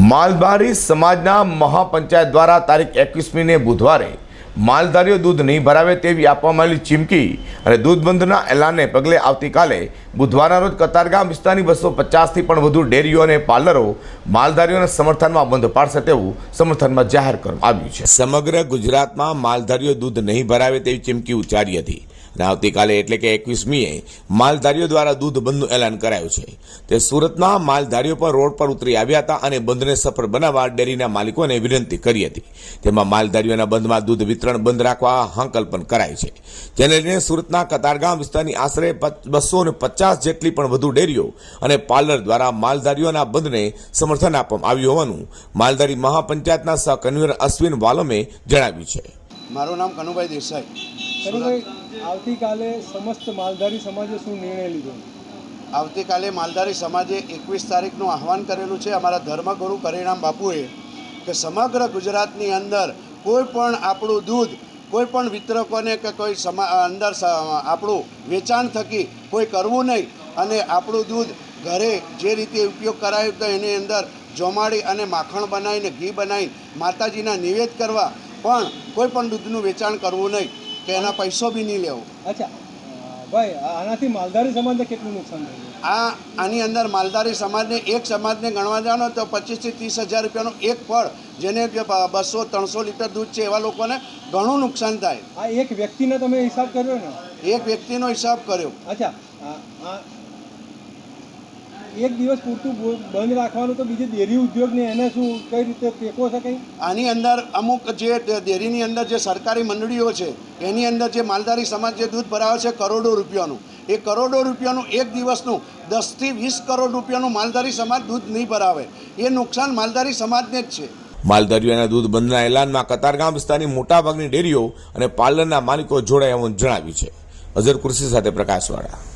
માલધારી સમાજના મહાપંચાયત દ્વારા તારીખ એકવીસમીને બુધવારે માલધારીઓ દૂધ નહીં ભરાવે તેવી આપવામાં આવેલી ચીમકી અને દૂધ બંધના એલાનને પગલે આવતીકાલે બુધવારના રોજ કતારગામ વિસ્તારની બસો પચાસથી પણ વધુ ડેરીઓ અને પાર્લરો માલધારીઓના સમર્થનમાં બંધ પાડશે તેવું સમર્થનમાં જાહેર કરવામાં આવ્યું છે. સમગ્ર ગુજરાતમાં માલધારીઓ દૂધ નહીં ભરાવે તેવી ચીમકી ઉચ્ચારી હતી અને આવતીકાલે એટલે કે એકવીસમીએ માલધારીઓ દ્વારા દૂધ બંધનું એલાન કરાયું છે. તે સુરતમાં માલધારીઓ પણ રોડ પર ઉતરી આવ્યા હતા અને બંધને સફળ બનાવવા ડેરીના માલિકોને વિનંતી કરી હતી. તેમાં માલધારીઓના બંધમાં દૂધ વિતરણ બંધ રાખવા હાંકલ પણ કરાય છે. જેને લઈને સુરતના કતારગામ વિસ્તારની આશરે બસો ને પચાસ જેટલી પણ વધુ ડેરીઓ અને પાર્લર દ્વારા માલધારીઓના બંધને સમર્થન આપવામાં આવ્યું હોવાનું માલધારી મહાપંચાયતના સહ કન્વીનર અશ્વિન વાલમે જણાવ્યું છે. મારું નામ કનુભાઈ દેસાઈ. કનુભાઈ આવતીકાલે સમસ્ત માલધારી સમાજે શું નિર્ણય લીધો? આવતીકાલે માલધારી સમાજે એકવીસ તારીખનું આહવાન કરેલું છે. અમારા ધર્મગુરુ પરિણામ બાપુએ કે સમગ્ર ગુજરાતની અંદર કોઈ પણ આપણું દૂધ કોઈ પણ વિતરકોને કે કોઈ સમા, અંદર આપણું વેચાણ થકી કોઈ કરવું નહીં અને આપણું દૂધ ઘરે જે રીતે ઉપયોગ કરાયો તો એની અંદર જોમાડી અને માખણ બનાવીને ઘી બનાવી માતાજીના નિવેદ કરવા પણ કોઈ પણ દૂધનું વેચાણ કરવું નહીં કે એના પૈસો બી નહીં લેવો. અચ્છા. ભાઈ આનાથી માલધારી સમાજને કેટલું નુકસાન થયું? આ આની અંદર માલધારી સમાજને એક સમાજને ગણવા જાણો તો પચીસથી ત્રીસ હજાર રૂપિયાનું એક ફળ જેને બસો ત્રણસો લીટર દૂધ છે એવા લોકોને ઘણું નુકસાન થાય. આ એક વ્યક્તિને તમે હિસાબ કર્યો ને? એક વ્યક્તિનો હિસાબ કર્યો. અચ્છા એક દિવસ પૂરતું બંધ રાખવાનું તો બીજે ડેરી ઉદ્યોગને એને શું કઈ રીતે ટેકો છે કંઈ? આની અંદર અમુક જે ડેરીની અંદર જે સરકારી મંડળીઓ છે એની અંદર જે માલધારી સમાજ જે દૂધ ભરાવે છે કરોડો રૂપિયાનું એ કરોડો રૂપિયાનું એક દિવસનું દસથી વીસ કરોડ રૂપિયાનું માલધારી સમાજ દૂધ નહીં ભરાવે. એ નુકસાન માલધારી સમાજને જ છે. માલધારીઓના દૂધ બંધના એલાનમાં કતારગામ વિસ્તારની મોટાભાગની ડેરીઓ અને પાર્લરના માલિકો જોડાયા હોવાનું જણાવ્યું છે. અઝર કુર્સી સાથે પ્રકાશવાળા.